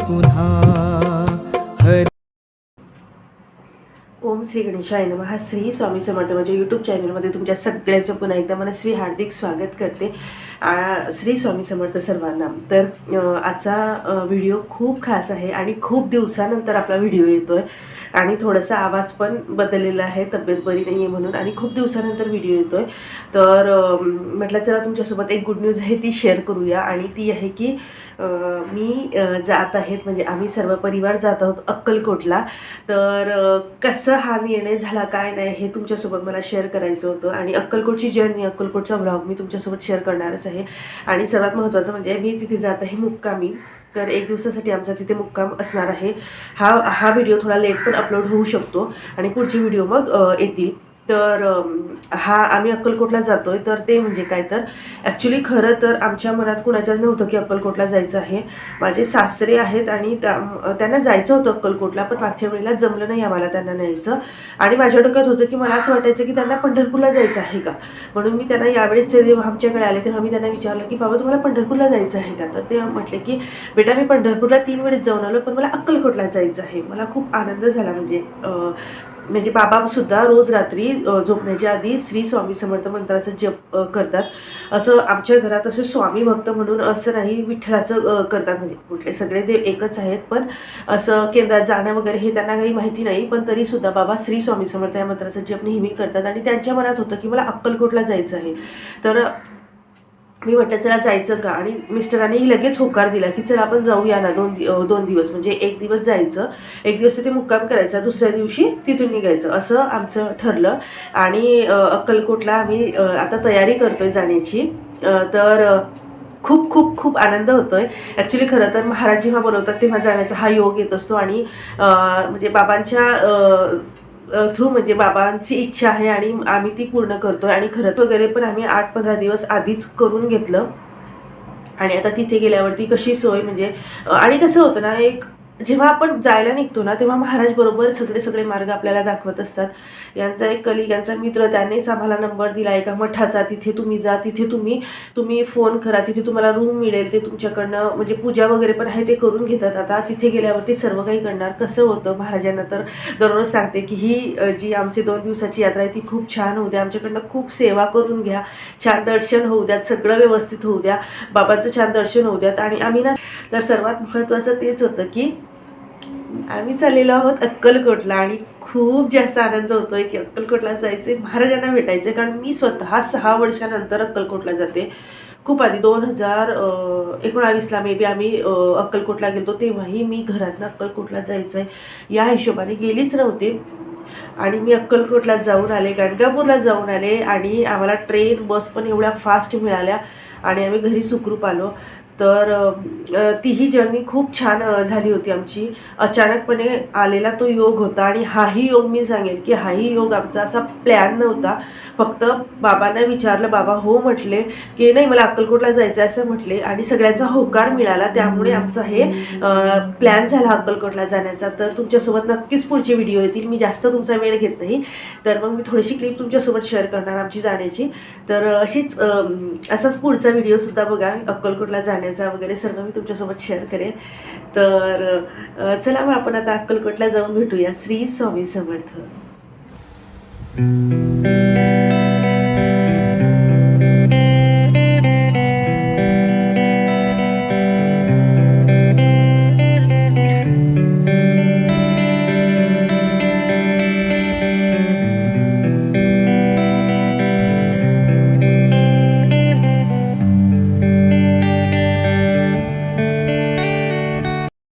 কুধা श्री गणेशाय नम. हा श्री स्वामी समर्थ म्हणजे यूट्यूब चॅनलमध्ये तुमच्या सगळ्यांचं पुन्हा एकदा मला श्री हार्दिक स्वागत करते. आ, श्री स्वामी समर्थ सर्वांना. तर आजचा व्हिडिओ खूप खास आहे आणि खूप दिवसानंतर आपला व्हिडिओ येतो आहे आणि थोडासा आवाज पण बदललेला आहे तब्येत बरी नाही आहे म्हणून आणि खूप दिवसानंतर व्हिडिओ येतो आहे तर म्हटलं चला तुमच्यासोबत एक गुड न्यूज आहे ती शेअर करूया. आणि ती आहे की मी जात आहेत म्हणजे आम्ही सर्व परिवार जात आहोत अक्कलकोटला. तर कसं हा निर्णय झाला काय नाही हे तुमच्यासोबत मला शेअर करायचं होतं. आणि अक्कलकोटची जर्नी अक्कलकोटचा ब्लॉग मी तुमच्यासोबत शेअर करणारच आहे. आणि सर्वात महत्त्वाचं म्हणजे मी तिथे जात आहे मुक्कामी. तर एक दिवसासाठी आमचा तिथे मुक्काम असणार आहे. हा हा व्हिडिओ थोडा लेट पण अपलोड होऊ शकतो. आणि पुढचे व्हिडिओ मग येतील. तर हा आम्ही अक्कलकोटला जातो आहे तर ते म्हणजे काय तर ॲक्च्युली खरं तर आमच्या मनात कुणाच्याच नव्हतं की अक्कलकोटला जायचं आहे. माझे सासरे आहेत आणि त्या त्यांना जायचं होतं अक्कलकोटला पण मागच्या वेळेला जमलं नाही आम्हाला त्यांना न्यायचं. आणि माझ्या डोक्यात होतं की मला असं वाटायचं की त्यांना पंढरपूरला जायचं आहे का? म्हणून मी त्यांना यावेळेस ते जेव्हा आमच्याकडे आले तेव्हा मी त्यांना विचारलं की बाबा तुम्हाला पंढरपूरला जायचं आहे का? तर ते म्हटले की बेटा मी पंढरपूरला तीन वेळेस जाऊन आलो पण मला अक्कलकोटला जायचं आहे. मला खूप आनंद झाला. म्हणजे म्हणजे बाबा सुद्धा रोज रात्री झोपण्याच्या आधी श्री स्वामी समर्थ मंत्राचा जप करतात. असं आमच्या घरात असं स्वामी भक्त म्हणून असं नाही विठ्ठलाचं करतात. म्हणजे कुठले सगळे देव एकच आहेत पण असं केंद्रात जाणं वगैरे हे त्यांना काही माहिती नाही पण तरी सुद्धा बाबा श्री स्वामी समर्थ या मंत्राचा जप नेहमी करतात. आणि त्यांच्या मनात होतं की मला अक्कलकोटला जायचं आहे. तर मी म्हटलं चला जायचं का? आणि मिस्टरांनी लगेच होकार दिला की चला आपण जाऊया ना दोन दि- दोन दिवस. म्हणजे एक दिवस जायचं एक दिवस तिथे मुक्काम करायचा दुसऱ्या दिवशी तिथून निघायचं. असं आमचं ठरलं. आणि अक्कलकोटला आम्ही आता तयारी करतो आहे जाण्याची तर खूप खूप खूप आनंद होतो आहे ॲक्च्युली खरं तर महाराज जेव्हा बोलवतात तेव्हा जाण्याचा हा योग येत असतो. आणि म्हणजे बाबांच्या थ्रू म्हणजे बाबांची इच्छा आहे आणि आम्ही ती पूर्ण करतोय. आणि खरंच वगैरे पण आम्ही आठ पंधरा दिवस आधीच करून घेतलं. आणि आता तिथे गेल्यावरती कशी सोय म्हणजे आणि कसं होतं ना एक जेव्हा आपण जायला निघतो ना तेव्हा महाराज बरोबर सगळे सगळे मार्ग आपल्याला दाखवत असतात. यांचा एक कलिग यांचा मित्र त्यांनीच आम्हाला नंबर दिला. एका मठाचा तिथे तुम्ही जा तिथे तुम्ही तुम्ही फोन करा तिथे तुम्हाला रूम मिळेल ते तुमच्याकडनं म्हणजे पूजा वगैरे पण आहे ते करून घेतात. आता तिथे गेल्यावरती सर्व काही करणार. कसं होतं? महाराजांना तर दररोज सांगते की ही जी आमची दोन दिवसाची यात्रा आहे ती खूप छान होऊ द्या. आमच्याकडनं खूप सेवा करून घ्या. छान दर्शन होऊ द्यात सगळं व्यवस्थित होऊ द्या. बाबांचं छान दर्शन होऊ द्यात आणि आम्ही ना तर सर्वात महत्त्वाचं तेच होतं की आम्ही चाललेलो आहोत अक्कलकोटला आणि खूप जास्त आनंद होतोय की अक्कलकोटला जायचे महाराजांना भेटायचे कारण मी स्वतः सहा वर्षानंतर अक्कलकोटला जाते. खूप आधी दोन हजार एकोणावीसला मे बी आम्ही अक्कलकोटला गेलो तेव्हाही मी घरातनं अक्कलकोटला जायचं आहे या हिशोबाने गेलीच नव्हते. आणि मी अक्कलकोटला जाऊन आले गाणगापूरला जाऊन आले आणि आम्हाला ट्रेन बस पण एवढ्या फास्ट मिळाल्या. आणि आम्ही घरी सुखरूप आलो. तर ती तीही जर्नी खूप छान झाली होती आमची. अचानकपणे आलेला तो योग होता आणि हाही योग मी सांगेन की हाही योग आमचा असा प्लॅन नव्हता. फक्त बाबांना विचारलं बाबा हो म्हटले की नाही मला अक्कलकोटला जायचं आहे असं म्हटले आणि सगळ्यांचा होकार मिळाला. त्यामुळे आमचा हे प्लॅन झाला अक्कलकोटला जाण्याचा. तर तुमच्यासोबत नक्कीच पुढचे व्हिडिओ येतील. मी जास्त तुमचा वेळ घेत नाही. तर मग मी थोडीशी क्लिप तुमच्यासोबत शेअर करणार आमची जाण्याची. तर अशीच असाच पुढचा व्हिडिओसुद्धा बघा अक्कलकोटला जाण्या गाण्याचा वगैरे सर्व मी तुमच्यासोबत शेअर करेन. तर चला मग आपण आता अक्कलकोटला जाऊन भेटूया. श्री स्वामी समर्थ.